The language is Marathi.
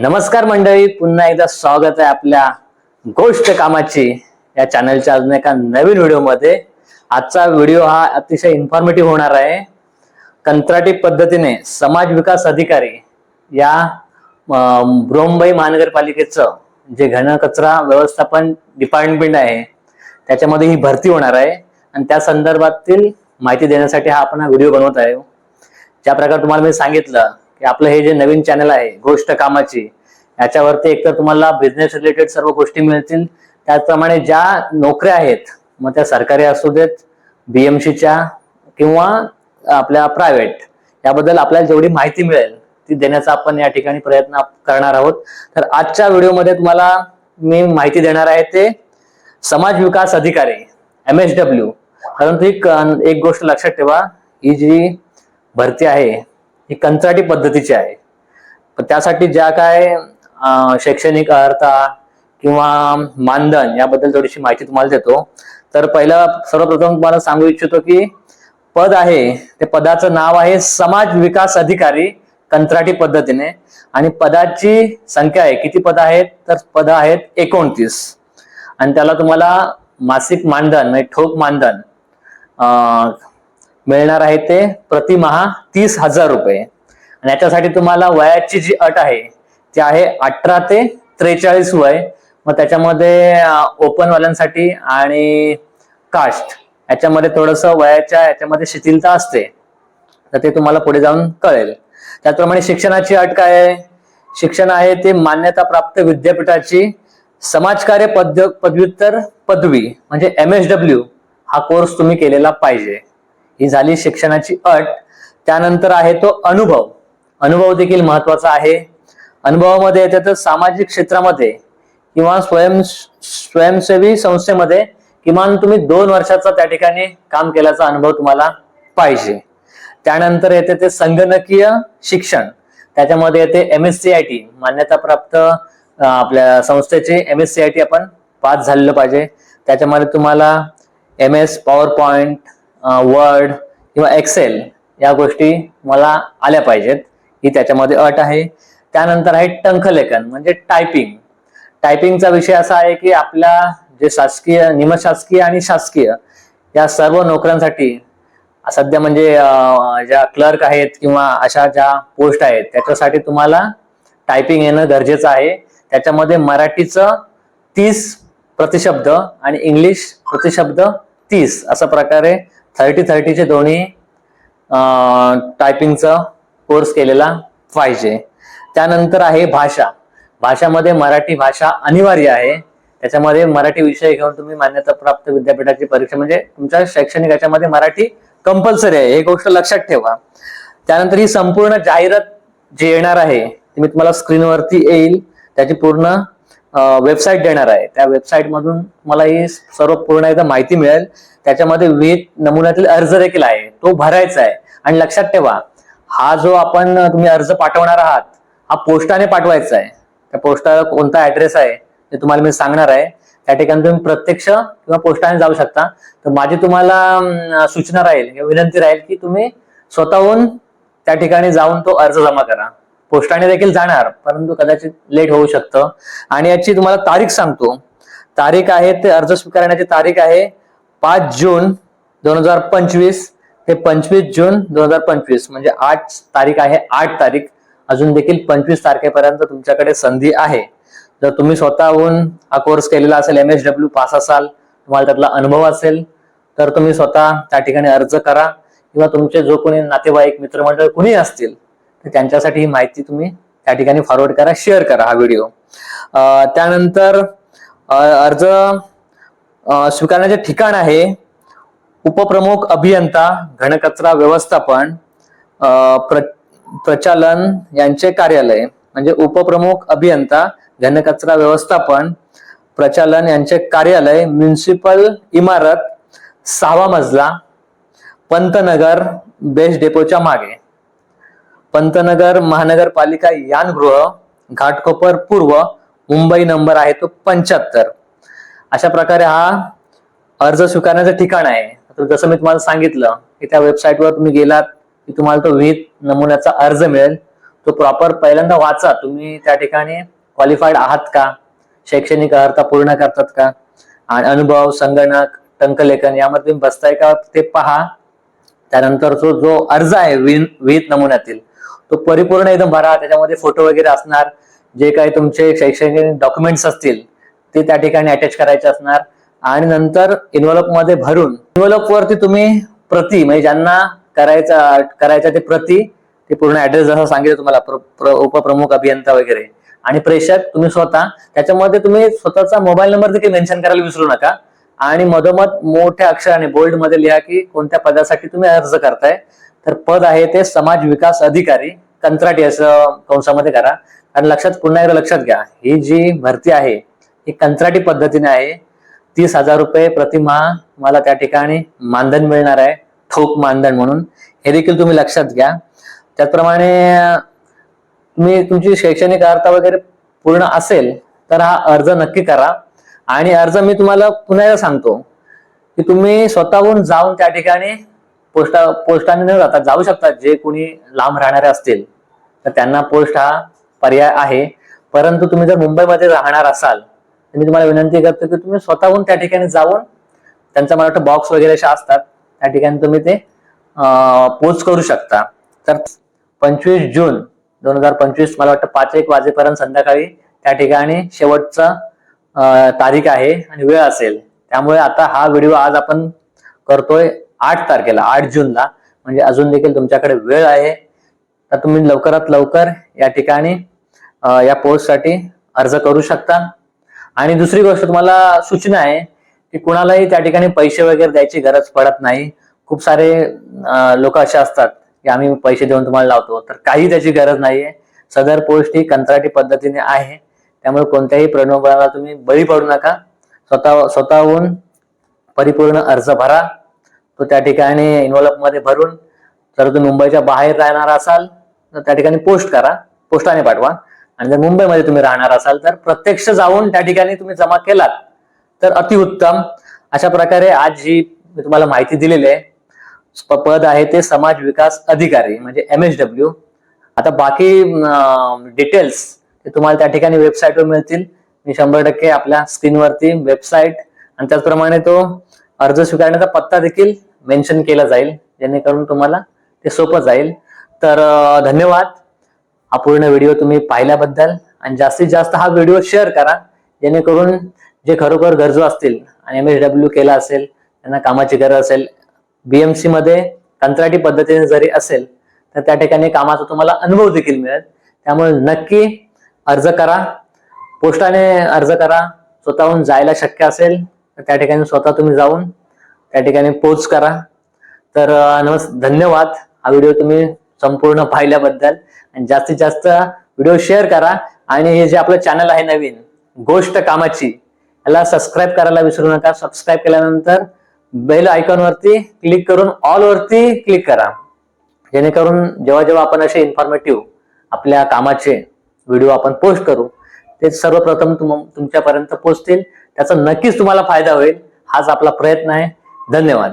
नमस्कार मंडळी पुन्हा एकदा स्वागत आहे आपल्या गोष्ट कामाची या चॅनलच्या अजून एका नवीन व्हिडिओमध्ये. आजचा व्हिडिओ हा अतिशय इन्फॉर्मेटिव्ह होणार आहे. कंत्राटी पद्धतीने समाज विकास अधिकारी या अं, महानगरपालिकेचं जे घनकचरा व्यवस्थापन डिपार्टमेंट आहे त्याच्यामध्ये ही भरती होणार आहे. आणि त्या संदर्भातील माहिती देण्यासाठी हा आपण हा व्हिडिओ बनवत आहे. ज्या प्रकारे तुम्हाला मी सांगितलं की आपलं हे जे नवीन चॅनल आहे गोष्ट कामाची याच्यावरती एकतर तुम्हाला बिझनेस रिलेटेड सर्व गोष्टी मिळतील. त्याचप्रमाणे ज्या नोकऱ्या आहेत मग त्या सरकारी असू देत बीएमसीच्या किंवा आपल्या प्रायव्हेट याबद्दल आपल्याला जेवढी माहिती मिळेल ती देण्याचा आपण या ठिकाणी प्रयत्न करणार आहोत. तर आजच्या व्हिडिओमध्ये तुम्हाला मी माहिती देणार आहे ते समाज विकास अधिकारी एम एस डब्ल्यू परंतु एक एक गोष्ट लक्षात ठेवा ही जी भरती आहे ही कंत्राटी पद्धतीची आहे. पण त्यासाठी ज्या काय शैक्षणिक अर्हता किंवा मानधन याबद्दल थोडीशी माहिती तुम्हाला देतो. तर पहिला सर्वप्रथम तुम्हाला सांगू इच्छितो की पद आहे ते पदाचं नाव आहे समाज विकास अधिकारी कंत्राटी पद्धतीने. आणि पदाची संख्या आहे किती पद आहेत? तर पद आहेत एकोणतीस. आणि त्याला तुम्हाला मासिक मानधन म्हणजे ठोक मानधन मिळणार आहे ते प्रतिमहा तीस हजार रुपये. आणि याच्यासाठी तुम्हाला वयाची जी अट आहे ती आहे अठरा ते त्रेचाळीस वय. मग त्याच्यामध्ये ओपनवाल्यांसाठी आणि कास्ट याच्यामध्ये थोडस वयाच्या याच्यामध्ये शिथिलता असते. तर ते तुम्हाला पुढे जाऊन कळेल. त्याचप्रमाणे शिक्षणाची अट काय आहे? शिक्षण आहे ते मान्यता प्राप्त विद्यापीठाची समाजकार्य पद पदव्युत्तर पदवी म्हणजे एम एस डब्ल्यू हा कोर्स तुम्ही केलेला पाहिजे. ही झाली शिक्षणाची अट. त्यानंतर आहे तो अनुभव. अनुभव देखील महत्त्वाचा आहे. अनुभवामध्ये येते तर सामाजिक क्षेत्रामध्ये किंवा स्वयं स्वयंसेवी संस्थेमध्ये किमान तुम्ही दोन वर्षाचा त्या ठिकाणी काम केल्याचा अनुभव तुम्हाला पाहिजे. त्यानंतर येते ते संगणकीय शिक्षण. त्याच्यामध्ये येते M S C I T मान्यताप्राप्त आपल्या संस्थेचे M S C I T आपण पास झालेलं पाहिजे. त्याच्यामध्ये तुम्हाला M S PowerPoint Word किंवा एक्सेल या गोष्टी मला आल्या पाहिजेत. ही त्याच्यामध्ये अट आहे. त्यानंतर आहे टंकलेखन म्हणजे टायपिंग टायपिंगचा विषय असा आहे की आपल्या जे शासकीय निमशासकीय आणि शासकीय या सर्व नोकऱ्यांसाठी सध्या म्हणजे ज्या क्लर्क आहेत किंवा अशा ज्या पोस्ट आहेत त्याच्यासाठी तुम्हाला टायपिंग येणं गरजेचं आहे. त्याच्यामध्ये मराठीचं तीस प्रतिशब्द आणि इंग्लिश प्रतिशब्द तीस अशा प्रकारे थर्टी थर्टीचे दोन्ही टायपिंगचा कोर्स केलेला पाहिजे. त्यानंतर आहे भाषा. भाषामध्ये मराठी भाषा अनिवार्य आहे. त्याच्यामध्ये मराठी विषय घेऊन तुम्ही मान्यता प्राप्त विद्यापीठाची परीक्षा म्हणजे तुमच्या शैक्षणिक याच्यामध्ये मराठी कंपल्सरी आहे. हे गोष्ट लक्षात ठेवा. त्यानंतर ही संपूर्ण जाहिरात जे येणार आहे ती मी तुम्हाला स्क्रीनवरती येईल. त्याची पूर्ण वेबसाईट देणार आहे. त्या वेबसाईट मधून मला ही सर्व पूर्ण एकदा माहिती मिळेल. त्याच्यामध्ये विविध नमुन्यातील अर्ज देखील आहे. तो भरायचा आहे. आणि लक्षात ठेवा हा जो आपण तुम्ही अर्ज पाठवणार आहात हा पोस्टाने पाठवायचा आहे. त्या पोस्टाला कोणता ऍड्रेस आहे ते तुम्हाला मी सांगणार आहे. त्या ठिकाणी तुम्ही प्रत्यक्ष किंवा पोस्टाने जाऊ शकता. तर माझी तुम्हाला सूचना राहील किंवा विनंती राहील की तुम्ही स्वतःहून त्या ठिकाणी जाऊन तो अर्ज जमा करा. पोस्टाने देखील जाणार परंतु कदाचित लेट होऊ शकतं. आणि याची तुम्हाला तारीख सांगतो. तारीख आहे ते अर्ज स्वीकारण्याची तारीख आहे पाच जून दोन हजार पंचवीस. ते पंचवीस जून दोन हजार पंचवीस म्हणजे आठ तारीख आहे आठ तारीख. अजून देखील पंचवीस तारखेपर्यंत तुमच्याकडे संधी आहे. जर तुम्ही स्वतःहून हा कोर्स केलेला असेल एम एस डब्ल्यू पास असाल तुम्हाला त्यातला अनुभव असेल तर तुम्ही स्वतः त्या ठिकाणी अर्ज करा. किंवा तुमचे जो कोणी नातेवाईक मित्रमंडळ कुणी असतील तर त्यांच्यासाठी ही माहिती तुम्ही त्या ठिकाणी फॉरवर्ड करा शेअर करा हा व्हिडिओ त्यानंतर अर्ज स्वीकारण्याचे ठिकाण आहे उपप्रमुख अभियंता घनकचरा व्यवस्थापन प्र प्रचालन यांचे कार्यालय. म्हणजे उपप्रमुख अभियंता घनकचरा व्यवस्थापन प्रचालन यांचे कार्यालय म्युन्सिपल इमारत सहावा मजला पंतनगर बेस्ट डेपोच्या मागे. पंतनगर महानगरपालिका यानगृह घाटकोपर पूर्व मुंबई नंबर आहे तो पंच्याहत्तर. अशा प्रकारे हा अर्ज स्वीकारण्याचं ठिकाण आहे. जसं मी तुम्हाला सांगितलं की त्या वेबसाईटवर तुम्ही गेलात की तुम्हाला तो विहित नमुन्याचा अर्ज मिळेल. तो प्रॉपर पहिल्यांदा वाचा. तुम्ही त्या ठिकाणी क्वालिफाईड आहात का? शैक्षणिक अर्हता पूर्ण करतात का? आणि अनुभव संगणक टंकलेखन यामध्ये तुम्ही बसताय का? ते पहा. त्यानंतर तो जो अर्ज आहे विन विहित नमुन्यातील तो परिपूर्ण एकदम भरा त्याच्यामध्ये फोटो वगैरे असणार जे काही तुमचे शैक्षणिक डॉक्युमेंट्स असतील ते त्या ठिकाणी अटॅच करायचे असणार. आणि नंतर इन्व्हॉल्पमध्ये भरून इन्व्हॉल्प वरती तुम्ही प्रति म्हणजे ज्यांना करायचा करायचा ते प्रति ते पूर्ण ऍड्रेस जसं सांगितलं तुम्हाला प्र- उपप्रमुख अभियंता वगैरे. आणि प्रेषक तुम्ही स्वतः त्याच्यामध्ये तुम्ही स्वतःचा मोबाईल नंबर देखील मेन्शन करायला विसरू नका. आणि मधोमध मोठ्या अक्षराने बोल्डमध्ये लिहा की कोणत्या पदासाठी तुम्ही अर्ज करताय. तर पद आहे ते समाज विकास अधिकारी कंत्राटी असं कंसामध्ये करा. आणि लक्षात पुन्हा एकदा लक्षात घ्या ही जी भरती आहे ही कंत्राटी पद्धतीने आहे तीस हजार रुपये प्रतिमाह तुम्हाला त्या ठिकाणी मानधन मिळणार आहे ठोक मानधन म्हणून. हे देखील तुम्ही लक्षात घ्या. त्याचप्रमाणे तुम्ही तुमची शैक्षणिक अर्हता वगैरे पूर्ण असेल तर हा अर्ज नक्की करा. आणि अर्ज मी तुम्हाला पुन्हा एकदा सांगतो की तुम्ही स्वतःहून जाऊन त्या ठिकाणी पोस्टा पोस्टाने न जाता जाऊ शकतात जे कोणी लांब राहणारे असतील तर त्यांना पोस्ट हा पर्याय आहे. परंतु तुम्ही जर मुंबईमध्ये राहणार असाल तर मी तुम्हाला विनंती करतो की तुम्ही स्वतःहून त्या ठिकाणी जाऊन त्यांचा मला वाटतं बॉक्स वगैरे अशा असतात त्या ठिकाणी तुम्ही ते पोच करू शकता. तर पंचवीस जून दोन हजार पंचवीस मला वाटतं पाच एक वाजेपर्यंत संध्याकाळी त्या ठिकाणी शेवटचा तारीख आहे आणि वेळ असेल. त्यामुळे आता हा व्हिडिओ आज आपण करतोय. आठ तारखेला आठ जूनला. म्हणजे अजून देखील तुमच्याकडे वेळ आहे. तर तुम्ही लवकरात लवकर या ठिकाणी या पोस्टसाठी अर्ज करू शकता. आणि दुसरी गोष्ट तुम्हाला सूचना आहे की कुणालाही त्या ठिकाणी पैसे वगैरे द्यायची गरज पडत नाही. खूप सारे लोक असे असतात की आम्ही पैसे देऊन तुम्हाला लावतो. तर काही त्याची गरज नाहीये. सदर पोस्ट ही कंत्राटी पद्धतीने आहे. त्यामुळे कोणत्याही प्रलोभनाला तुम्ही बळी पडू नका. स्वतः स्वतःहून परिपूर्ण अर्ज भरा. तो त्या ठिकाणी envelope मध्ये भरून जर तुम्ही मुंबईच्या बाहेर राहणार असाल तर त्या ठिकाणी पोस्ट करा. पोस्टाने पाठवा. आणि जर मुंबईमध्ये तुम्ही राहणार असाल तर प्रत्यक्ष जाऊन त्या ठिकाणी तुम्ही जमा केलात तर अतिउत्तम. अशा प्रकारे आज जी मी तुम्हाला माहिती दिलेली आहे. पद आहे ते समाज विकास अधिकारी म्हणजे एम एस डब्ल्यू आता बाकी डिटेल्स ते तुम्हाला त्या ठिकाणी वेबसाईटवर मिळतील. मी शंभर टक्के आपल्या स्क्रीनवरती वेबसाईट आणि त्याचप्रमाणे तो अर्ज स्वीकारण्याचा पत्ता देखील मेन्शन केला जाईल जेणेकरून तुम्हाला ते सोपं जाईल. तर धन्यवाद. हा पूर्ण व्हिडिओ तुम्ही पाहिल्याबद्दल. आणि जास्तीत जास्त हा व्हिडिओ शेअर करा जेणेकरून जे खरोखर गरजू असतील आणि एम एस डब्ल्यू केला असेल त्यांना कामाची गरज असेल बीएमसी मध्ये कंत्राटी पद्धतीने जरी असेल तर त्या ठिकाणी कामाचा तुम्हाला अनुभव देखील मिळेल. त्यामुळे नक्की अर्ज करा. पोस्टाने अर्ज करा. स्वतःहून जायला शक्य असेल त्या ठिकाणी स्वतः तुम्ही जाऊन त्या ठिकाणी पोच करा. तर नमस् धन्यवाद. हा व्हिडिओ तुम्ही संपूर्ण पाहिल्याबद्दल. आणि जास्तीत जास्त व्हिडिओ शेअर करा. आणि हे जे आपलं चॅनल आहे नवीन गोष्ट कामाची याला सबस्क्राईब करायला विसरू नका. सबस्क्राईब केल्यानंतर बेल आयकॉनवरती क्लिक करून ऑल वरती क्लिक करा. जेणेकरून जेव्हा जेव्हा आपण असे इन्फॉर्मेटिव्ह आपल्या कामाचे व्हिडिओ आपण पोस्ट करू ते सर्वप्रथम तुम तुमच्यापर्यंत पोचतील. त्याचा नक्कीच तुम्हाला फायदा होईल. हाच आपला प्रयत्न आहे. धन्यवाद.